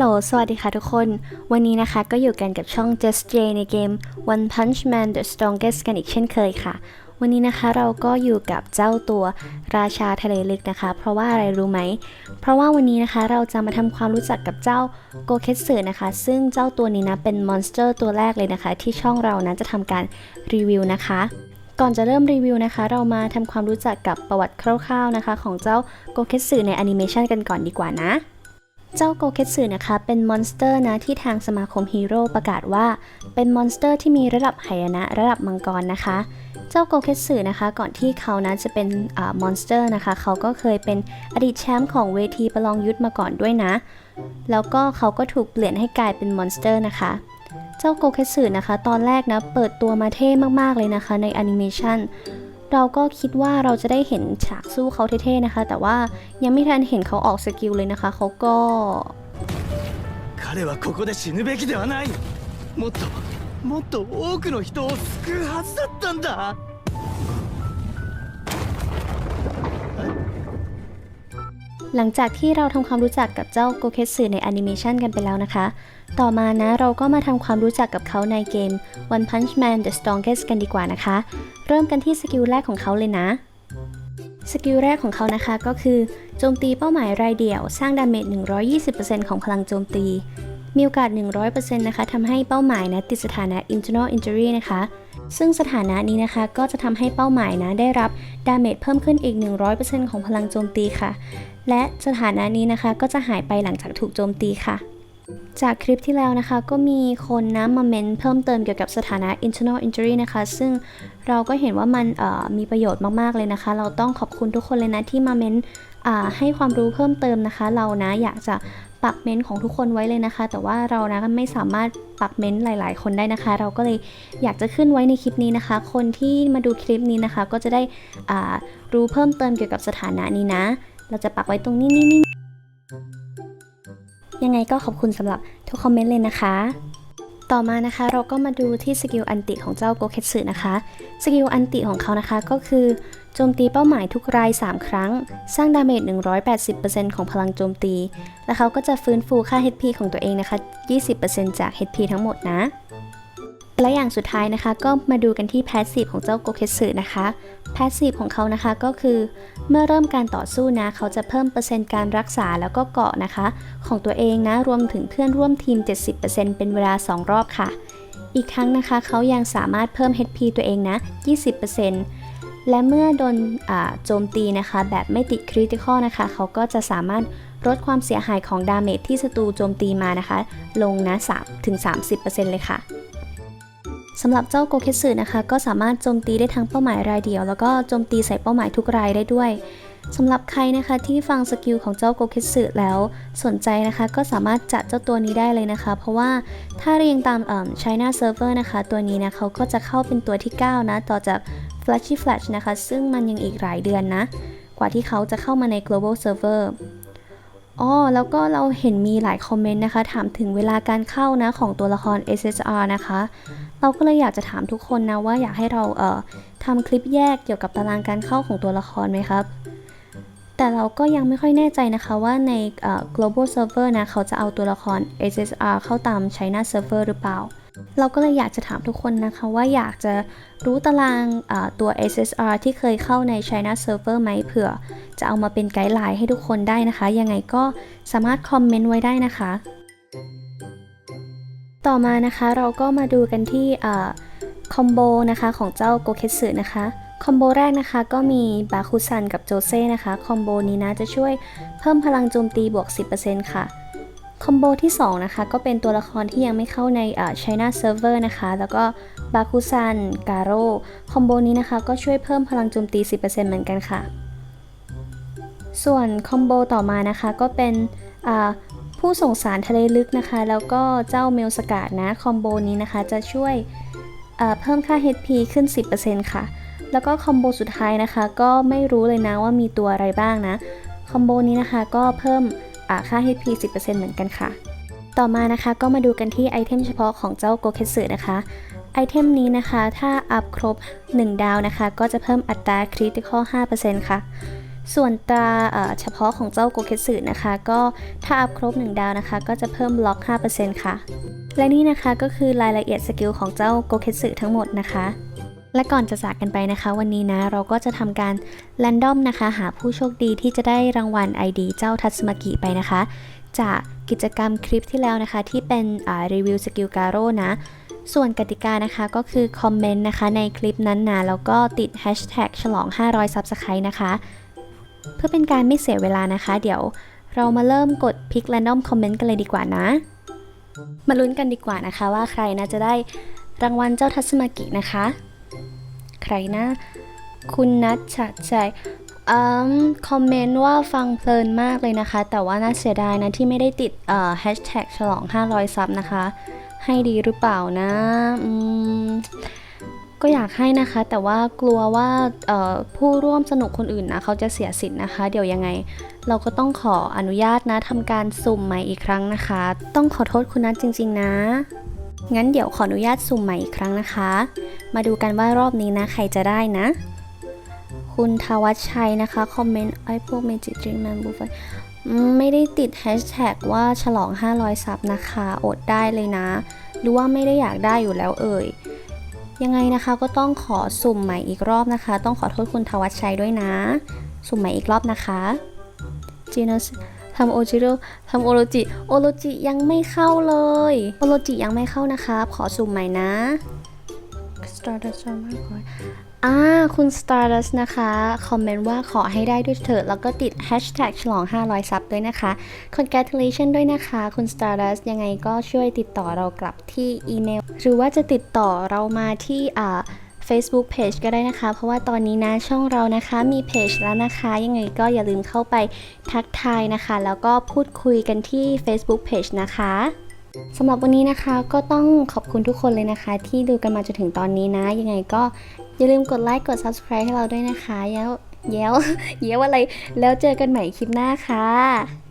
ล สวัสดีค่ะทุกคน วันนี้นะคะก็อยู่กันกับช่อง Just J ในเกม One Punch Man The Strongest กันอีกเช่นเคยค่ะ วันนี้นะคะเราก็อยู่กับเจ้าตัวราชาทะเลลึกนะคะ เพราะว่าอะไรรู้ไหม เพราะว่าวันนี้นะคะเราจะมาทำความรู้จักกับเจ้าโกเคสึนะคะ ซึ่งเจ้าตัวนี้นะเป็นมอนสเตอร์ตัวแรกเลยนะคะ ที่ช่องเรานะจะทำการรีวิวนะคะก่อนจะเริ่มรีวิวนะคะ เรามาทำความรู้จักกับประวัติคร่าวๆนะคะ ของเจ้าโกเคสึในแอนิเมชันกันก่อนดีกว่านะ เจ้าโกเคสึนะคะ เป็นมอนสเตอร์นะที่ทางสมาคมฮีโร่ประกาศว่า เป็นมอนสเตอร์ที่มีระดับไหายนะระดับมังกรนะคะ เจ้าโกเคสึนะคะ ก่อนที่เขานะจะเป็นมอนสเตอร์นะคะ เขาก็เคยเป็นอดีตแชมป์ของเวทีประลองยุทธมาก่อนด้วยนะ แล้วก็เขาก็ถูกเปลี่ยนให้กลายเป็นมอนสเตอร์นะคะเจ้าโกเคสึนะคะ ตอนแรกนะ เปิดตัวมาเท่มาก ๆ เลยนะคะในแอนิเมชัน เราก็คิดว่าเราจะได้เห็นฉากสู้เขาเท่ๆนะคะ แต่ว่ายังไม่ทันเห็นเขาออกสกิลเลยนะคะเขาก็ 彼はここで死ぬべきではないもっともっと多くの人を救うはずだったんだ หลังจากที่เราทำความรู้จักกับเจ้าโกเคสึในแอนิเมชันกันไปแล้วนะคะ ต่อมานะเราก็มาทำความรู้จักกับเขาในเกม One Punch Man The Strongest กันดีกว่านะคะ เริ่มกันที่สกิลแรกของเขาเลยนะ สกิลแรกของเขานะคะก็คือ โจมตีเป้าหมายรายเดี่ยว สร้างดาเมจ 120%ของพลังโจมตี มีโอกาส 100%นะคะทำให้เป้าหมายนะติดสถานะ internal injury นะคะ ซึ่งสถานะนี้นะคะก็จะทำให้เป้าหมายนะได้รับดาเมจเพิ่มขึ้นอีก 100%ของพลังโจมตีค่ะ และสถานะนี้นะคะก็จะหายไปหลังจากถูกโจมตีค่ะ จากคลิปที่แล้วนะคะ ก็มีคนนะมาเมนเพิ่มเติมเกี่ยวกับสถานะ internal injury นะคะ ซึ่งเราก็เห็นว่ามันมีประโยชน์มากๆเลยนะคะ เราต้องขอบคุณทุกคนเลยนะที่มาเมนให้ความรู้เพิ่มเติมนะคะ เรานะอยากจะปักเมน์ของทุกคนไว้เลยนะคะ แต่ว่าเรานะไม่สามารถปักเมน์หลาย ๆ คนได้นะคะ เราก็เลยอยากจะขึ้นไว้ในคลิปนี้นะคะ คนที่มาดูคลิปนี้นะคะ ก็จะได้รู้เพิ่มเติมเกี่ยวกับสถานะนี้นะ เราจะปักไว้ตรงนี้นี่นี่ ยังไงก็ขอบคุณสำหรับทุกคอมเมนต์เลยนะคะ ต่อมานะคะเราก็มาดูที่สกิลอันติของเจ้าโกเคสึนะคะ สกิลอันติของเขานะคะก็คือโจมตีเป้าหมายทุกราย 3 ครั้ง สร้างดาเมจ 180%ของพลังโจมตี และเขาก็จะฟื้นฟูค่า HP ของตัวเองนะคะ 20%จาก HP ทั้งหมดนะ และอย่างสุดท้ายนะคะ ก็มาดูกันที่แพสซีฟของเจ้าโกเคสึนะคะแพสซีฟของเขานะคะก็คือ เมื่อเริ่มการต่อสู้นะ เขาจะเพิ่มเปอร์เซ็นต์การรักษาแล้วก็เกาะนะคะ ของตัวเองนะ รวมถึงเพื่อนร่วมทีม 70%เป็นเวลา 2 รอบค่ะ อีกครั้งนะคะเขายังสามารถเพิ่ม HP ตัวเองนะ 20%และเมื่อโดนโจมตีนะคะ แบบไม่ติดคริติคอลนะคะ เขาก็จะสามารถลดความเสียหายของดาเมจที่ศัตรูโจมตีมานะคะ ลงนะ3ถึง 30%เลยค่ะ สำหรับเจ้าโกเคสึนะคะ ก็สามารถโจมตีได้ทั้งเป้าหมายรายเดียว แล้วก็โจมตีใส่เป้าหมายทุกรายได้ด้วยสำหรับใครนะคะที่ฟังสกิลของเจ้าโกเคสึแล้วสนใจนะคะก็สามารถจัดเจ้าตัวนี้ได้เลยนะคะ เพราะว่าถ้าเรียงตามเอ่อ China Server นะคะ ตัวนี้นะเขาก็จะเข้าเป็นตัวที่ 9 นะ ต่อจาก Flashy Flash นะคะ ซึ่งมันยังอีกหลายเดือนนะ กว่าที่เขาจะเข้ามาใน Global Server อ๋อแล้วก็เราเห็นมีหลายคอมเมนต์นะคะ ถามถึงเวลาการเข้านะของตัวละคร SSR นะคะ เราก็เลยอยากจะถามทุกคนนะว่าอยากให้เราเอ่อทำคลิปแยกเกี่ยวกับตารางการเข้าของตัวละครไหมครับ แต่เราก็ยังไม่ค่อยแน่ใจนะคะว่าในเอ่อ global server นะเขาจะเอาตัวละคร SSR เข้าตาม China server หรือเปล่า เราก็เลยอยากจะถามทุกคนนะคะว่าอยากจะรู้ตารางเอ่อตัว SSR ที่เคยเข้าใน China server ไหมเผื่อ จะเอามาเป็นไกด์ไลน์ให้ทุกคนได้นะคะ ยังไงก็สามารถคอมเมนต์ไว้ได้นะคะ ต่อมานะคะเราก็มาดูกันที่คอมโบนะคะของเจ้าโกเคสึนะคะคอมโบแรกนะคะก็มีบาคุซันกับโจเซ่นะคะคอมโบนี้นะจะช่วยเพิ่มพลังโจมตีบวก 10%ค่ะคอมโบที่2นะคะก็เป็นตัวละครที่ยังไม่เข้าในอ่อ China Server นะคะแล้วก็บาคุซันกาโร่คอมโบนี้นะคะก็ช่วยเพิ่มพลังโจมตี 10%เหมือนกันค่ะ ส่วนคอมโบต่อมานะคะก็เป็นอ่า ผู้ส่งสารทะเลลึกนะคะ แล้วก็เจ้าเมลสกาดนะคอมโบนี้นะคะจะช่วยเพิ่มค่า HP ขึ้น 10%ค่ะ แล้วก็คอมโบสุดท้ายนะคะ ก็ไม่รู้เลยนะว่ามีตัวอะไรบ้างนะคอมโบนี้นะคะก็เพิ่มค่า HP 10%เหมือนกันค่ะ ต่อมานะคะก็มาดูกันที่ไอเทมเฉพาะของเจ้าโกเคสึนะคะไอเทมนี้นะคะ ถ้าอัพครบ 1 ดาวนะคะ ก็จะเพิ่มอัตราคริติคอล5%ค่ะ ส่วนตราเฉพาะของเจ้าโกเคสึนะคะ ก็ถ้าอัพครบ 1 ดาวนะคะ ก็จะเพิ่มบล็อก 5%ค่ะ และนี่นะคะก็คือรายละเอียดสกิลของเจ้าโกเคสึทั้งหมดนะคะ และก่อนจะจากกันไปนะคะ วันนี้นะเราก็จะทำการแรนดอมนะคะ หาผู้โชคดีที่จะได้รางวัล ID เจ้าทัสมากิไปนะคะ จากกิจกรรมคลิปที่แล้วนะคะ ที่เป็นรีวิวสกิลการโร่นะส่วนกติกานะคะก็คือคอมเมนต์นะคะในคลิปนั้นนะแล้วก็ติด hashtag ฉลอง 500 Subscribe นะคะ เพื่อเป็นการไม่เสียเวลานะคะ เดี๋ยวเรามาเริ่มกดพิก random comment กันเลยดีกว่านะ มาลุ้นกันดีกว่านะคะว่าใครนะจะได้รางวัลเจ้าทัตสึมากินะคะ ใครนะ คุณนัทชัดใจอืมคอมเมนต์ว่าฟังเพลินมากเลยนะคะ แต่ว่าน่าเสียดายนะที่ไม่ได้ติดเอ่อ hashtag ฉลอง 500 ซับนะคะ ให้ดีหรือเปล่านะ อืม ก็อยากให้นะคะ แต่ว่ากลัวว่าผู้ร่วมสนุกคนอื่นนะเขาจะเสียสิทธิ์นะคะ เดี๋ยวยังไง เราก็ต้องขออนุญาตนะทำการสุ่มใหม่อีกครั้งนะคะ ต้องขอโทษคุณนัทจริง ๆ นะงั้นเดี๋ยวขออนุญาตสุ่มใหม่อีกครั้งนะคะ มาดูกันว่ารอบนี้นะใครจะได้นะ คุณทวัชชัยนะคะคอมเมนต์ไอ้พวกเมจิดริงแมนบูฟไม่ได้ติดแฮชแท็กว่าฉลอง 500 ซับนะคะ อดได้เลยนะ หรือว่าไม่ได้อยากได้อยู่แล้วเอ่ย ยังไงนะคะก็ต้องขอสุ่มใหม่อีกรอบนะคะ ต้องขอโทษคุณทวัชชัยด้วยนะ สุ่มใหม่อีกรอบนะคะจีนสทำโอจิโร่ทำโอโรจิ โอโรจิยังไม่เข้าเลย โอโรจิยังไม่เข้านะคะขอสุ่มใหม่นะ Stardust มากกว่า อ่าคุณ Stardust นะคะ คอมเมนต์ว่าขอให้ได้ด้วยเถิด แล้วก็ติด hashtag ฉลอง 500 ซับด้วยนะคะ congratulation ด้วยนะคะ คุณ Stardust ยังไงก็ช่วยติดต่อเรากลับที่อีเมล หรือว่าจะติดต่อเรามาที่อ่า Facebook Page ก็ได้นะคะ เพราะว่าตอนนี้นะช่องเรานะคะมีเพจแล้วนะคะ ยังไงก็อย่าลืมเข้าไปทักทายนะคะ แล้วก็พูดคุยกันที่ Facebook Page นะคะ สำหรับวันนี้นะคะก็ต้องขอบคุณทุกคนเลยนะคะ ที่ดูกันมาจนถึงตอนนี้นะ ยังไงก็อย่าลืมกดไลค์กด Subscribe ให้เราด้วยนะคะ แล้วแย้วแย้วอะไร แล้วเจอกันใหม่คลิปหน้าค่ะ